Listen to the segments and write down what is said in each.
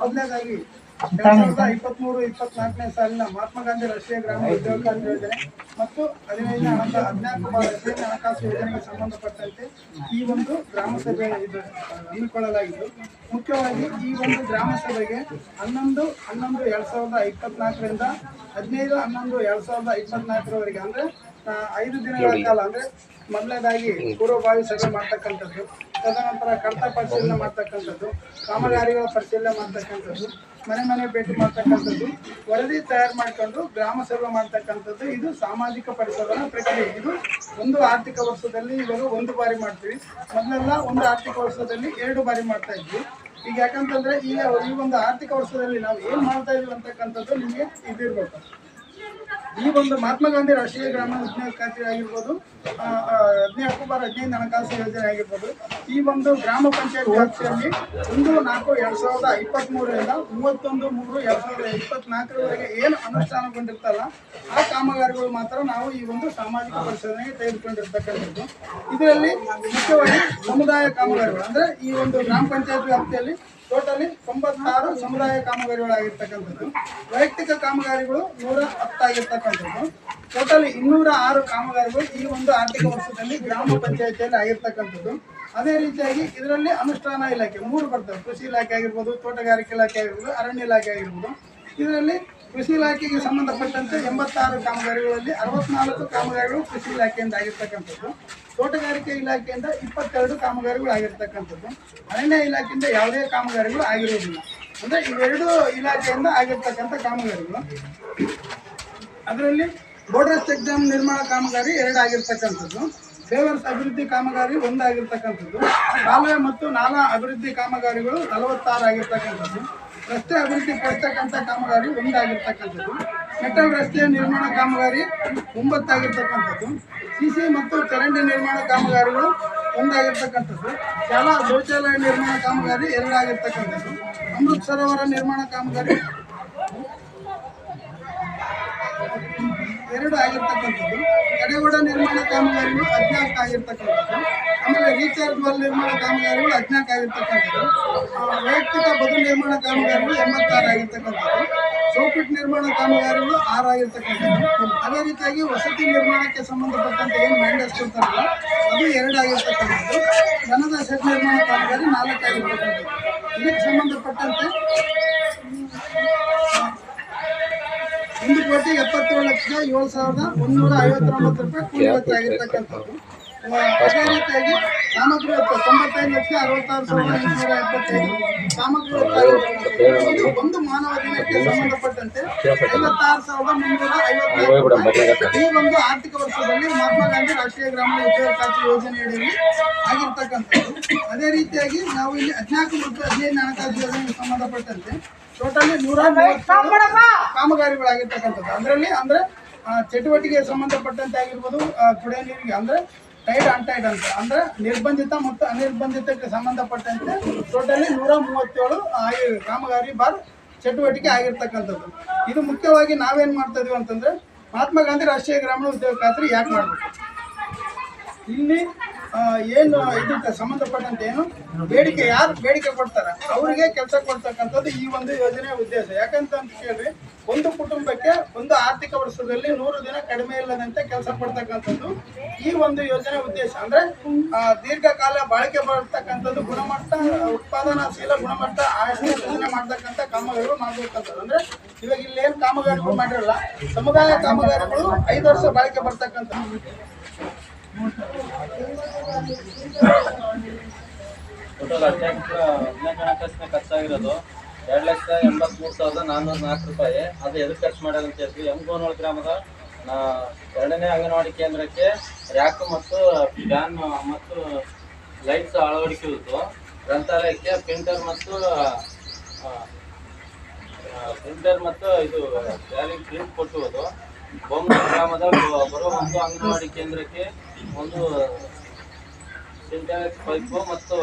ಮೊದಲನೇದಾಗಿ, ಎರಡ್ ಸಾವಿರದ ಇಪ್ಪತ್ಮೂರು, ಇಪ್ಪತ್ನಾಲ್ಕನೇ ಸಾಲಿನ ಮಹಾತ್ಮ ಗಾಂಧಿ ರಾಷ್ಟ್ರೀಯ ಗ್ರಾಮೀಣ ಉದ್ಯೋಗ ಯೋಜನೆ ಮತ್ತು ಹದಿನೈದನೇ ಹಂತ ಹದಿನಾಲ್ಕು ರಾಷ್ಟ್ರೀಯ ಹಣಕಾಸು ಯೋಜನೆಗೆ ಸಂಬಂಧಪಟ್ಟಂತೆ ಈ ಒಂದು ಗ್ರಾಮ ಸಭೆ ಹಮ್ಮಿಕೊಳ್ಳಲಾಗಿದ್ದು, ಮುಖ್ಯವಾಗಿ ಈ ಒಂದು ಗ್ರಾಮ ಸಭೆಗೆ ಹನ್ನೊಂದು ಹನ್ನೊಂದು ಎರಡ್ ಸಾವಿರದ ಇಪ್ಪತ್ನಾಲ್ಕರಿಂದ ಹದಿನೈದು, ಹನ್ನೊಂದು ಎರಡ್ ಸಾವಿರದ ಇಪ್ಪತ್ನಾಲ್ಕರವರೆಗೆ ಅಂದ್ರೆ ಐದು ದಿನಗಳ ಕಾಲ ಅಂದ್ರೆ ಮೊದಲನೇದಾಗಿ ಪೂರ್ವಭಾವಿ ಸಭೆ ಮಾಡ್ತಕ್ಕಂಥದ್ದು ತದನಂತರ ಕಡತ ಪರಿಶೀಲನೆ ಮಾಡ್ತಕ್ಕಂಥದ್ದು ಕಾಮಗಾರಿಗಳ ಪರಿಶೀಲನೆ ಮಾಡ್ತಕ್ಕಂಥದ್ದು ಮನೆ ಮನೆ ಭೇಟಿ ಮಾಡ್ತಕ್ಕಂಥದ್ದು ವರದಿ ತಯಾರು ಮಾಡಿಕೊಂಡು ಗ್ರಾಮ ಸಭೆ ಮಾಡ್ತಕ್ಕಂಥದ್ದು ಇದು ಸಾಮಾಜಿಕ ಪರಿಶೋಧನಾ ಪ್ರಕ್ರಿಯೆ. ಇದು ಒಂದು ಆರ್ಥಿಕ ವರ್ಷದಲ್ಲಿ ಇವಾಗ ಒಂದು ಬಾರಿ ಮಾಡ್ತೀವಿ. ಮೊದಲೆಲ್ಲ ಒಂದು ಆರ್ಥಿಕ ವರ್ಷದಲ್ಲಿ ಎರಡು ಬಾರಿ ಮಾಡ್ತಾ ಇದ್ವಿ. ಈಗ ಯಾಕಂತಂದ್ರೆ ಈಗ ಈ ಒಂದು ಆರ್ಥಿಕ ವರ್ಷದಲ್ಲಿ ನಾವು ಏನ್ ಮಾಡ್ತಾ ಇದೀವಿ ಅಂತಕ್ಕಂಥದ್ದು ನಿಮಗೆ ಇದಿರ್ಬೇಕು. ಈ ಒಂದು ಮಹಾತ್ಮ ಗಾಂಧಿ ರಾಷ್ಟ್ರೀಯ ಗ್ರಾಮೀಣ ಉದ್ಯೋಗ ಖಾತ್ರಿ ಆಗಿರ್ಬೋದು ಆ, ಆ, ಹದಿನೈದು ಹಣಕಾಸು ಯೋಜನೆ ಆಗಿರ್ಬೋದು. ಈ ಒಂದು ಗ್ರಾಮ ಪಂಚಾಯತ್ ವ್ಯಾಪ್ತಿಯಲ್ಲಿ ಒಂದು ನಾಲ್ಕು ಎರಡು ಸಾವಿರದ ಇಪ್ಪತ್ತ್ ಮೂರರಿಂದ ಮೂವತ್ತೊಂದು ಮೂರು ಎರಡು ಸಾವಿರದ ಇಪ್ಪತ್ನಾಲ್ಕರವರೆಗೆ ಏನು ಅನುಷ್ಠಾನಗೊಂಡಿರ್ತಲ್ಲ ಆ ಕಾಮಗಾರಿಗಳು ಮಾತ್ರ ನಾವು ಈ ಒಂದು ಸಾಮಾಜಿಕ ಪರಿಶೋಧನೆಗೆ ತೆಗೆದುಕೊಂಡಿರ್ತಕ್ಕಂಥದ್ದು. ಇದರಲ್ಲಿ ಮುಖ್ಯವಾಗಿ ಸಮುದಾಯ ಕಾಮಗಾರಿಗಳು ಅಂದ್ರೆ ಈ ಒಂದು ಗ್ರಾಮ ಪಂಚಾಯತ್ ವ್ಯಾಪ್ತಿಯಲ್ಲಿ ಟೋಟಲಿ ತೊಂಬತ್ತಾರು ಸಮುದಾಯ ಕಾಮಗಾರಿಗಳಾಗಿರ್ತಕ್ಕಂಥದ್ದು. ವೈಯಕ್ತಿಕ ಕಾಮಗಾರಿಗಳು ನೂರ ಹತ್ತಾಗಿರ್ತಕ್ಕಂಥದ್ದು. ಟೋಟಲಿ ಇನ್ನೂರ ಆರು ಕಾಮಗಾರಿಗಳು ಈ ಒಂದು ಆರ್ಥಿಕ ವರ್ಷದಲ್ಲಿ ಗ್ರಾಮ ಪಂಚಾಯಿತಿಯಲ್ಲಿ ಆಗಿರ್ತಕ್ಕಂಥದ್ದು. ಅದೇ ರೀತಿಯಾಗಿ ಇದರಲ್ಲಿ ಅನುಷ್ಠಾನ ಇಲಾಖೆ ಮೂರು ಬರ್ತವೆ. ಕೃಷಿ ಇಲಾಖೆ ಆಗಿರ್ಬೋದು, ತೋಟಗಾರಿಕೆ ಇಲಾಖೆ ಆಗಿರ್ಬೋದು, ಅರಣ್ಯ ಇಲಾಖೆ ಆಗಿರ್ಬೋದು. ಇದರಲ್ಲಿ ಕೃಷಿ ಇಲಾಖೆಗೆ ಸಂಬಂಧಪಟ್ಟಂತೆ ಎಂಬತ್ತಾರು ಕಾಮಗಾರಿಗಳಲ್ಲಿ ಅರವತ್ನಾಲ್ಕು ಕಾಮಗಾರಿಗಳು ಕೃಷಿ ಇಲಾಖೆಯಿಂದ ಆಗಿರ್ತಕ್ಕಂಥದ್ದು. ತೋಟಗಾರಿಕೆ ಇಲಾಖೆಯಿಂದ ಇಪ್ಪತ್ತೆರಡು ಕಾಮಗಾರಿಗಳು ಆಗಿರ್ತಕ್ಕಂಥದ್ದು. ಅರಣ್ಯ ಇಲಾಖೆಯಿಂದ ಯಾವುದೇ ಕಾಮಗಾರಿಗಳು ಆಗಿರುವುದಿಲ್ಲ. ಅಂದರೆ ಇವೆರಡು ಇಲಾಖೆಯಿಂದ ಆಗಿರ್ತಕ್ಕಂಥ ಕಾಮಗಾರಿಗಳು. ಅದರಲ್ಲಿ ಬೋರ್ಡರ್ ರಸ್ತೆ ಎಕ್ಸಾಮ್ ನಿರ್ಮಾಣ ಕಾಮಗಾರಿ ಎರಡು ಆಗಿರ್ತಕ್ಕಂಥದ್ದು. ಬೇವರ್ಸ್ ಅಭಿವೃದ್ಧಿ ಕಾಮಗಾರಿ ಒಂದಾಗಿರ್ತಕ್ಕಂಥದ್ದು. ಶಾಲೆ ಮತ್ತು ನಾಲಾ ಅಭಿವೃದ್ಧಿ ಕಾಮಗಾರಿಗಳು ನಲವತ್ತಾರು ಆಗಿರ್ತಕ್ಕಂಥದ್ದು. ರಸ್ತೆ ಅಭಿವೃದ್ಧಿ ಪಡಿಸ್ತಕ್ಕಂಥ ಕಾಮಗಾರಿ ಒಂದಾಗಿರ್ತಕ್ಕಂಥದ್ದು. ಮೆಟಲ್ ರಸ್ತೆಯ ನಿರ್ಮಾಣ ಕಾಮಗಾರಿ ಒಂಬತ್ತಾಗಿರ್ತಕ್ಕಂಥದ್ದು. ಸಿಸಿ ಮತ್ತು ಚರಂಡಿ ನಿರ್ಮಾಣ ಕಾಮಗಾರಿಗಳು ಒಂದಾಗಿರ್ತಕ್ಕಂಥದ್ದು. ಶಾಲಾ ಶೌಚಾಲಯ ನಿರ್ಮಾಣ ಕಾಮಗಾರಿ ಎರಡಾಗಿರ್ತಕ್ಕಂಥದ್ದು. ಅಮೃತ್ ಸರೋವರ ನಿರ್ಮಾಣ ಕಾಮಗಾರಿ ಎರಡು ಆಗಿರ್ತಕ್ಕಂಥದ್ದು. ತಡೆಗೋಡ ನಿರ್ಮಾಣ ಕಾಮಗಾರಿಗಳು ಹದಿನಾಲ್ಕು ಆಗಿರ್ತಕ್ಕಂಥದ್ದು. ಆಮೇಲೆ ರೀಚಾರ್ಜ್ ವಾಲ್ ನಿರ್ಮಾಣ ಕಾಮಗಾರಿಗಳು ಹದಿನಾಲ್ಕು ಆಗಿರ್ತಕ್ಕಂಥದ್ದು. ವೈಯಕ್ತಿಕ ಬದು ನಿರ್ಮಾಣ ಕಾಮಗಾರಿಗಳು ಎಂಬತ್ತಾರು ಆಗಿರ್ತಕ್ಕಂಥದ್ದು. ಚೌಕಟ್ಟು ನಿರ್ಮಾಣ ಕಾಮಗಾರಿಗಳು ಆರು ಆಗಿರ್ತಕ್ಕಂಥದ್ದು. ಅದೇ ರೀತಿಯಾಗಿ ವಸತಿ ನಿರ್ಮಾಣಕ್ಕೆ ಸಂಬಂಧಪಟ್ಟಂತೆ ಏನು ಮ್ಯಾಂಡೇಸ್ ಕೊಡ್ತಾರಲ್ಲ, ಅದು ಎರಡು ಆಗಿರ್ತಕ್ಕಂಥದ್ದು. ದನದ ಶೆಡ್ ನಿರ್ಮಾಣ ಕಾಮಗಾರಿ ನಾಲ್ಕು ಆಗಿರ್ತಕ್ಕಂಥದ್ದು. ಇದಕ್ಕೆ ಸಂಬಂಧಪಟ್ಟಂತೆ ಒಂದು ಕೋಟಿ ಎಪ್ಪತ್ತೇಳು ಲಕ್ಷ ಏಳು ಸಾವಿರದ ಒಂದೂರ ಐವತ್ತೊಂಬತ್ತು ರೂಪಾಯಿ ಕೂಲಿ ಆಗಿರ್ತಕ್ಕಂಥದ್ದು. ಅದೇ ರೀತಿಯಾಗಿ ಸಾಮಗ್ರಿ ತೊಂಬತ್ತೈದು ಲಕ್ಷ ಅರವತ್ತಾರು ಸಾವಿರದ ಇನ್ನೂರ ಎಪ್ಪತ್ತೈದು. ಸಾಮಗ್ರಿ ಒಂದು- ಮಾನವ ದಿನಕ್ಕೆ ಸಂಬಂಧಪಟ್ಟಂತೆ ಐವತ್ತಾರು ಸಾವಿರದ ಮುನ್ನೂರ ಐವತ್ತು ಈ ಒಂದು ಆರ್ಥಿಕ ವರ್ಷದಲ್ಲಿ ಮಹಾತ್ಮ ಗಾಂಧಿ ರಾಷ್ಟ್ರೀಯ ಗ್ರಾಮೀಣ ಉದ್ಯೋಗ ಖಾತ್ರಿ ಯೋಜನೆಯಡಿಯಲ್ಲಿ ಆಗಿರ್ತಕ್ಕಂಥದ್ದು. ಅದೇ ರೀತಿಯಾಗಿ ನಾವು ಇಲ್ಲಿ ಹದಿನಾಲ್ಕು ಮತ್ತು ಹದಿನೈದು ಹಣಕಾಸು ಯೋಜನೆಗೆ ಸಂಬಂಧಪಟ್ಟಂತೆ ಟೋಟಲಿ ನೂರ ಕಾಮಗಾರಿಗಳಾಗಿರ್ತಕ್ಕಂಥದ್ದು. ಅದರಲ್ಲಿ ಅಂದ್ರೆ ಚಟುವಟಿಕೆಗೆ ಸಂಬಂಧಪಟ್ಟಂತೆ ಆಗಿರ್ಬೋದು ಕುಡಿಯೋ ನೀರಿಗೆ. ಅಂದ್ರೆ ಟೈಡ್ ಅನ್ಟೈಡ್ ಅಂತ. ಅಂದ್ರೆ ನಿರ್ಬಂಧಿತ ಮತ್ತು ಅನಿರ್ಬಂಧಿತಕ್ಕೆ ಸಂಬಂಧಪಟ್ಟಂತೆ ಟೋಟಲಿ ನೂರ ಮೂವತ್ತೇಳು ಆಗಿ ಕಾಮಗಾರಿ ಬಾರ್ ಚಟುವಟಿಕೆ ಆಗಿರ್ತಕ್ಕಂಥದ್ದು. ಇದು ಮುಖ್ಯವಾಗಿ ನಾವೇನ್ ಮಾಡ್ತಾ ಇದೀವಿ ಅಂತಂದ್ರೆ ಮಹಾತ್ಮ ಗಾಂಧಿ ರಾಷ್ಟ್ರೀಯ ಗ್ರಾಮೀಣ ಉದ್ಯೋಗ ಖಾತ್ರಿ ಯಾಕೆ ಮಾಡಬೇಕು? ಇಲ್ಲಿ ಏನು ಇದಕ್ಕೆ ಸಂಬಂಧಪಟ್ಟಂತೆ ಏನು? ಬೇಡಿಕೆ ಯಾರು ಬೇಡಿಕೆ ಕೊಡ್ತಾರೆ? ಅವರಿಗೆ ಕೆಲಸ ಕೊಡ್ತಕ್ಕಂಥದ್ದು ಈ ಒಂದು ಯೋಜನೆ ಉದ್ದೇಶ. ಯಾಕಂತ ಅಂತ ಕೇಳಿ ಒಂದು ಕುಟುಂಬಕ್ಕೆ ಒಂದು ಆರ್ಥಿಕ ವರ್ಷದಲ್ಲಿ ನೂರು ದಿನ ಕಡಿಮೆ ಇಲ್ಲದಂತೆ ಕೆಲಸ ಕೊಡ್ತಕ್ಕಂಥದ್ದು ಈ ಒಂದು ಯೋಜನೆ ಉದ್ದೇಶ. ಅಂದ್ರೆ ದೀರ್ಘಕಾಲ ಬಾಳಿಕೆ ಬರ್ತಕ್ಕಂಥದ್ದು ಗುಣಮಟ್ಟ ಉತ್ಪಾದನಾಶೀಲ ಗುಣಮಟ್ಟ ಆಯಸ್ಸಿನ ಯೋಜನೆ ಮಾಡ್ತಕ್ಕಂಥ ಕಾಮಗಾರಿಗಳು ಮಾಡಬೇಕಂತದ್ದು. ಅಂದ್ರೆ, ಇವಾಗ ಇಲ್ಲಿ ಏನ್ ಕಾಮಗಾರಿಗಳು ಮಾಡಿರಲ್ಲ, ಸಮುದಾಯ ಕಾಮಗಾರಿಗಳು ಐದು ವರ್ಷ ಬಾಳಿಕೆ ಬರ್ತಕ್ಕಂಥದ್ದು. ಟೋಟಲ್ ಹದಿನೆಂಟು ಹದಿನೆಂಟು ಹಣಕಾಸಿನ ಖರ್ಚಾಗಿರೋದು. ಎರಡು ಲಕ್ಷ ಎಂಬತ್ಮೂರು ಸಾವಿರದ ನಾನ್ನೂರ ನಾಲ್ಕು ರೂಪಾಯಿ. ಅದು ಎದಕ್ಕೆ ಖರ್ಚು ಮಾಡ್ಯಾರ ಅಂತ ಹೇಳ್ತೀವಿ. ಎಮ್ಗೋನೋಳ ಗ್ರಾಮದ ಎರಡನೇ ಅಂಗನವಾಡಿ ಕೇಂದ್ರಕ್ಕೆ ರ್ಯಾಕ್ ಮತ್ತು ಫ್ಯಾನ್ ಮತ್ತು ಲೈಟ್ಸ್ ಅಳವಡಿಸುವುದು ಗ್ರಂಥಾಲಯಕ್ಕೆ ಪ್ರಿಂಟರ್ ಮತ್ತು ಪ್ರಿಂಟರ್ ಮತ್ತು ಇದು, ಬ್ಯಾಲಿಂಗ್ ಪ್ರಿಂಟ್ ಕೊಟ್ಟುವುದು ಬೊಮ್ಮ ಗ್ರಾಮದ ಬರೋ ಒಂದು ಅಂಗನವಾಡಿ ಕೇಂದ್ರಕ್ಕೆ ಒಂದು ಸಿಂಟ್ಯಾಕ್ಸ್ ಪೈಪು ಮತ್ತು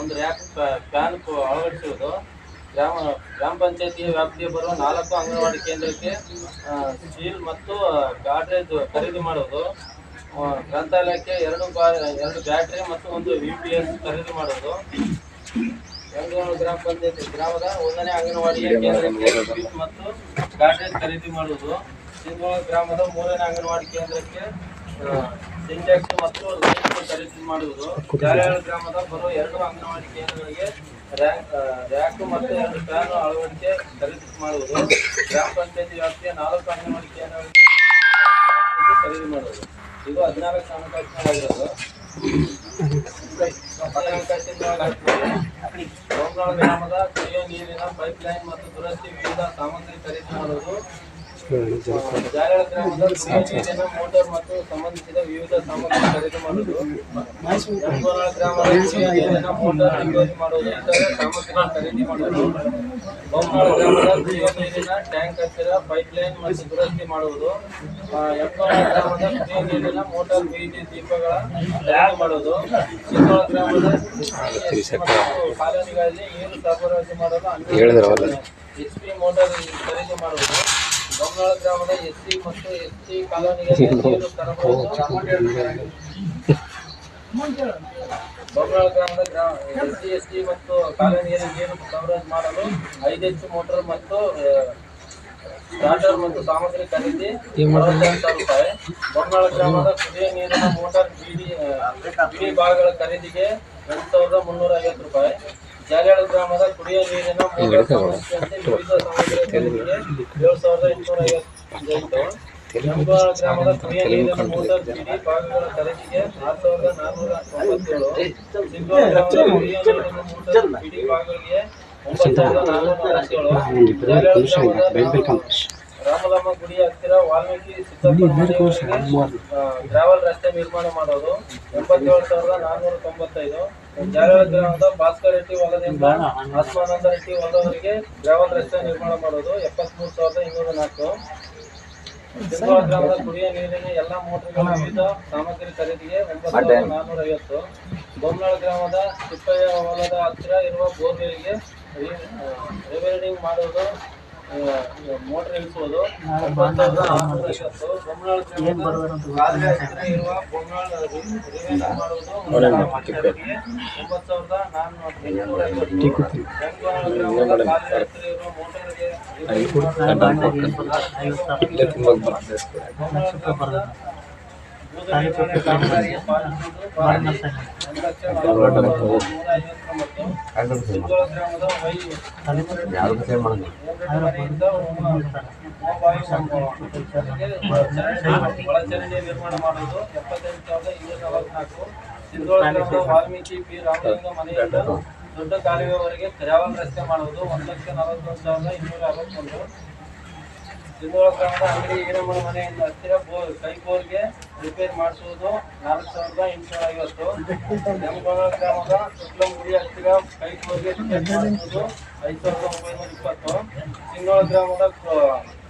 ಒಂದು ರ್ಯಾಕ್ ಫ್ಯಾನ್ ಅಳವಡಿಸುವುದು ಗ್ರಾಮ ಗ್ರಾಮ ಪಂಚಾಯತಿಯ ವ್ಯಾಪ್ತಿಗೆ ಬರುವ ನಾಲ್ಕು ಅಂಗನವಾಡಿ ಕೇಂದ್ರಕ್ಕೆ ಸ್ಟೀಲ್ ಮತ್ತು ಗಾಡ್ರೇಜ್ ಖರೀದಿ ಮಾಡುವುದು. ಗ್ರಂಥಾಲಯಕ್ಕೆ ಎರಡು ಬಾ, ಎರಡು ಬ್ಯಾಟ್ರಿ ಮತ್ತು ಒಂದು ವಿ ಪಿ ಎಸ್ ಖರೀದಿ ಮಾಡುವುದು. ಬೆಂಗಳೂರು ಗ್ರಾಮ ಪಂಚಾಯತಿ, ಗ್ರಾಮದ ಒಂದನೇ ಅಂಗನವಾಡಿ ಕೇಂದ್ರಕ್ಕೆ ಸ್ಟೀಲ್ ಮತ್ತು ಗಾಡ್ರೇಜ್ ಖರೀದಿ ಮಾಡುವುದು. ಸಿಂಧೂರು ಗ್ರಾಮದ ಮೂರನೇ ಅಂಗನವಾಡಿ ಕೇಂದ್ರಕ್ಕೆ ಸಿಂಟೆಕ್ಸ್ ಮತ್ತು ಖರೀದಿ ಮಾಡುವುದು. ಜಾಲಹಳ್ಳಿ ಗ್ರಾಮದ ಬರುವ ಎರಡು ಅಂಗನವಾಡಿ ಕೇಂದ್ರಗಳಿಗೆ ರ್ಯಾಂಕ್ ಮತ್ತು ಎರಡು ಫ್ಯಾನ್ ಅಳವಡಿಕೆ ಖರೀದಿ ಮಾಡುವುದು. ಗ್ರಾಮ ಪಂಚಾಯತಿ ವ್ಯಾಪ್ತಿಯ ನಾಲ್ಕು ಅಂಗನವಾಡಿ ಕೇಂದ್ರಗಳಿಗೆ ಖರೀದಿ ಮಾಡುವುದು. ಇದು ಹದಿನಾಲ್ಕು ಹಣಕಾಸಿನವಾಗಿರೋದು ಗ್ರಾಮದ ಕುಡಿಯುವ ನೀರಿನ ಪೈಪ್ ಲೈನ್ ಮತ್ತು ದುರಸ್ತಿ ವಿವಿಧ ಸಾಮಗ್ರಿ ಖರೀದಿ ಮಾಡುವುದು. ಮೋಟಾರ್ ಮತ್ತು ಸಂಬಂಧಿಸಿದ ವಿವಿಧ ಸಾಮಗ್ರಿ ಖರೀದಿ ಮಾಡುವುದು ಗ್ರಾಮದ ಮೋಟಾರ್ ರಿಪೇರಿ ಮಾಡುವುದು ಸಾಮಗ್ರಿಗಳನ್ನು ಖರೀದಿ ಮಾಡುವುದು ಗೋಂಗಾಳ ಗ್ರಾಮದ ಕುಡಿಯುವ ನೀರಿನ ಟ್ಯಾಂಕ್ ಹತ್ತಿರ ಮತ್ತು ದುರಸ್ತಿ ಮಾಡುವುದು ಗ್ರಾಮದ ಕುಡಿಯುವ ನೀರಿನ ಮೋಟಾರ್ ಬೀದಿ ದೀಪಗಳ ಖರೀದಿ ಮಾಡುವುದು ಗ್ರಾಮದ ಮತ್ತು ಕಾಲೋನಿಗಳಲ್ಲಿ ನೀರು ಸರಬರಾಜು ಮಾಡಲು ಎಚ್ ಪಿ ಮೋಟಾರ್ ಖರೀದಿ ಮಾಡುವುದು ಬೊಮ್ಮನಾಳ ಗ್ರಾಮದ ಎಸ್ ಸಿ ಮತ್ತು ಎಸ್ ಟಿ ಕಾಲೋನಿಗಳಲ್ಲಿ ನೀರು ಸರಬರಾಜು ಬೊಮ್ಮನಾಳ ಗ್ರಾಮದ ಗ್ರಾಮ ಎಸ್ ಸಿ ಎಸ್ ಟಿ ಮತ್ತು ಕಾಲೋನಿಯಲ್ಲಿ ನೀರು ಕವರೇಜ್ ಮಾಡಲು ಐದು ಎಚ್ ಮೋಟರ್ ಮತ್ತು ಸ್ಟಾರ್ಟರ್ ಮತ್ತು ಸಾಮಗ್ರಿ ಖರೀದಿ ಸಾವಿರ ರೂಪಾಯಿ ಬೊಮ್ಮನಾಳ ಗ್ರಾಮದ ಕುಡಿಯ ನೀರಿನ ಮೋಟಾರ್ ಬಿಡಿ ಬಿಡಿ ಭಾಗಗಳ ಖರೀದಿಗೆ ಎಂಟು ಸಾವಿರದ ಮುನ್ನೂರ ಐವತ್ತು ರೂಪಾಯಿ ಜಾಲಿಯಾಳು ಗ್ರಾಮದ ಕುಡಿಯುವ ನೀರಿನ ವಿವಿಧ ಖರೀದಿಗೆ ಏಳು ಸಾವಿರದ ಎಂಟುನೂರ ಐವತ್ತೈದು. ಗ್ರಾಮದ ನೀರಿನ ಮೋಟಾರ್ ಬಿಡಿ ಭಾಗಗಳ ಖರೀದಿಗೆ ಆರು ಸಾವಿರದ ನಾನ್ನೂರ ತೊಂಬತ್ತೇಳು. ಗ್ರಾಮದ ಕುಡಿಯುವ ನೀರಿನ ಮೋಟಾರ್ ಬಿಡಿ ಭಾಗಗಳಿಗೆ ಒಂಬತ್ತು ಸಾವಿರದ ನಾನ್ನೂರ ನಲವತ್ತೇಳು ರಾಮಲಮ್ಮ ಗುಡಿ ಹತ್ತಿರ ವಾಲ್ಮೀಕಿ ಸಿದ್ದಪ್ಪ ಗ್ರಾವಲ್ ರಸ್ತೆ ನಿರ್ಮಾಣ ಮಾಡೋದು. ಎಂಬತ್ತೇಳು ಸಾವಿರದ ನಾನ್ನೂರ ತೊಂಬತ್ತೈದು. ಜಾಲಹಳ್ಳಿ ಗ್ರಾಮದ ಭಾಸ್ಕರ್ ರೆಡ್ಡಿ ಹೊಲದಿಂದ ಆತ್ಮಾನಂದ ರೆಡ್ಡಿ ಹೊಲದವರಿಗೆ ಗ್ರಾವಲ್ ರಸ್ತೆ ನಿರ್ಮಾಣ ಮಾಡೋದು ಎಪ್ಪತ್ಮೂರು ಸಾವಿರದ ಇನ್ನೂರ ನಾಲ್ಕು. ಸಿಂಗೋಳ ಗ್ರಾಮದ ಕುಡಿಯುವ ನೀರಿನ ಎಲ್ಲ ಮೋಟರ್ಗಳ ವಿವಿಧ ಸಾಮಗ್ರಿ ಖರೀದಿಗೆ ಒಂಬತ್ತು ಸಾವಿರದ ನಾನ್ನೂರ ಐವತ್ತು ಬೊಮ್ಮನಾಳ ಗ್ರಾಮದ ತಿಪ್ಪಯ್ಯ ಹೊಲದ ಹತ್ತಿರ ಇರುವ ಬೋರ್ಗಳಿಗೆ ರಿವೈಂಡಿಂಗ್ ಮಾಡುವುದು ಮೋಟರ್ ಇಳಿಸುವುದು ಇಲ್ಲೇ ತುಂಬ ನಿರ್ಮಾಣ ಸಾವಿರದ ಇನ್ನೂರ ದೊಡ್ಡ ಕಾಲುವೆವರೆಗೆ ಕರಾವಳಿ ರಸ್ತೆ ಮಾಡುವುದು ಒಂದು ಲಕ್ಷ ನಲವತ್ತೊಂದು ಸಾವಿರದ ಇನ್ನೂರ ಅರವತ್ತೊಂದು ಸಿಂಧೋಳ ಗ್ರಾಮದ ಅಂಗಡಿ ಈರಮ್ಮನ ಮನೆಯಿಂದ ಹತ್ತಿರ ಬೋರ್ ಕೈ ಬೋರ್ಗೆ ರಿಪೇರ್ ಮಾಡಿಸುವುದು ನಾಲ್ಕು ಸಾವಿರದ ಎಂಟುನೂರ ಐವತ್ತು. ಗ್ರಾಮದ ಸುಕ್ಲಂ ಗುಡಿ ಹತ್ತಿರ ಕೈ ಬೋರ್ಗೆ ರಿಪೇರ್ ಮಾಡಿಸುವುದು ಐದು ಸಾವಿರದ ಒಂಬೈನೂರ ಇಪ್ಪತ್ತು. ಸಿಂಧೋಳ ಗ್ರಾಮದ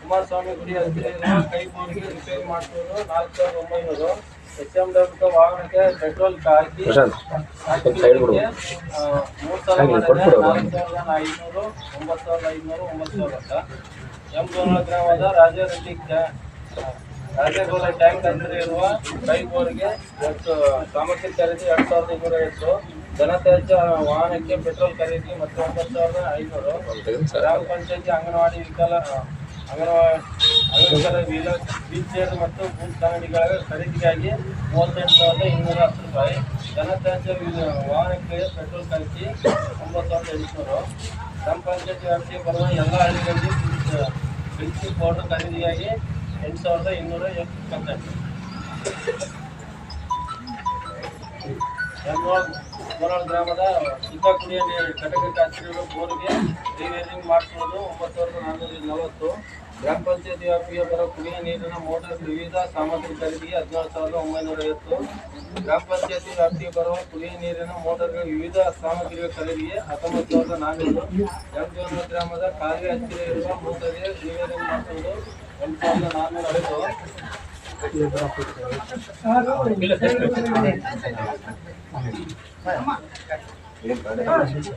ಕುಮಾರಸ್ವಾಮಿ ಗುಡಿ ಹತ್ತಿರ ಇರುವ ಕೈ ಬೋರ್ಗೆ ರಿಪೇರ್ ಮಾಡಿಸುವುದು ನಾಲ್ಕು ಸಾವಿರದ ಒಂಬೈನೂರು. ಎಚ್ ಎಂ ಡಬ್ಲ್ಯೂ ವಾಹನಕ್ಕೆ ಪೆಟ್ರೋಲ್ ಹಾಕಿ ಮೂರು ಸಾವಿರ ಮಾಡಿದ್ರೆ ನಾಲ್ಕು ಸಾವಿರದ ಐನೂರು ಒಂಬತ್ತು ಸಾವಿರದ ಐನೂರು ಒಂಬತ್ತು ಸಾವಿರ ಎಂ ಗೋಳ ಗ್ರಾಮದ ರಾಜಾರೆಡ್ಡಿ ರಾಜಗೋಲ ಟ್ಯಾಂಕ್ ಅಂದರೆ ಇರುವ ಕೈ ಬೋರ್ಗೆ ಮತ್ತು ಸಾಮಗ್ರಿ ಖರೀದಿ ಎರಡು ಸಾವಿರದ ಇನ್ನೂರ ಐವತ್ತು ಘನತ್ಯಾಜ್ಯ ವಾಹನಕ್ಕೆ ಪೆಟ್ರೋಲ್ ಖರೀದಿ ಮತ್ತು ಒಂಬತ್ತು ಸಾವಿರದ ಐನೂರು. ಗ್ರಾಮ ಪಂಚಾಯತಿ ಅಂಗನವಾಡಿ ವಿಕಲ ಅಂಗನವಾಡಿ ವೀಲ ವೀಲ್ ಮತ್ತು ಬೂತ್ ಕನ್ನಡಿಗಳ ಖರೀದಿಗಾಗಿ ಮೂವತ್ತೆಂಟು ಸಾವಿರದ ಇನ್ನೂರ ಹತ್ತು ರೂಪಾಯಿ. ಘನತ್ಯಾಜ್ಯ ವಾಹನಕ್ಕೆ ಪೆಟ್ರೋಲ್ ಖರೀದಿ ಒಂಬತ್ತು ಸಾವಿರದ ಎಂಟುನೂರು. ಗ್ರಾಮ ಪಂಚಾಯತ್ ವ್ಯಾಪ್ತಿಗೆ ಬರುವ ಎಲ್ಲ ಹಳ್ಳಿಗಳಲ್ಲಿ ಬೆಂಕಿ ಪೌಡರ್ ಖರೀದಿಯಾಗಿ ಎಂಟು ಸಾವಿರದ ಇನ್ನೂರ ಇಪ್ಪತ್ತೆಂಟು ಕೋಲಾರ ಗ್ರಾಮದ ಶುದ್ಧ ಕುಡಿಯುವ ನೀರು ಘಟಕಕ್ಕೆ ಹತ್ತಿರ ಬೋರ್ಗೆ ರಿವೇರಿಂಗ್ ಮಾಡಿಸುವುದು ಒಂಬತ್ತು ಸಾವಿರದ ನಾನ್ನೂರ ನಲವತ್ತು. ಗ್ರಾಮ ಪಂಚಾಯತಿ ವ್ಯಾಪ್ತಿಗೆ ಬರುವ ಕುಡಿಯುವ ನೀರಿನ ಮೋಟಾರ್ ವಿವಿಧ ಸಾಮಗ್ರಿ ಖರೀದಿಗೆ ಹದಿನಾರು ಸಾವಿರದ ಒಂಬೈನೂರ ಐವತ್ತು ಗ್ರಾಮ ಪಂಚಾಯತಿ ವ್ಯಾಪ್ತಿಗೆ ಬರುವ ಕುಡಿಯುವ ನೀರಿನ ಮೋಟಾರ್ಗಳ ವಿವಿಧ ಸಾಮಗ್ರಿಗಳ ಖರೀದಿಗೆ ಹತ್ತೊಂಬತ್ತು ಸಾವಿರದ ನಾನ್ನೂರು ಎಂ ಗ್ರಾಮದ ಕಾಲುವೆ ಹತ್ತಿರ ಇರುವ ಮೋಟಾರ್ಗೆ ರಿವೇರಿಂಗ್ ಮಾಡಿಸುವುದು ಎಂಟು ಸಾವಿರದ ನಾನ್ನೂರ ಐದು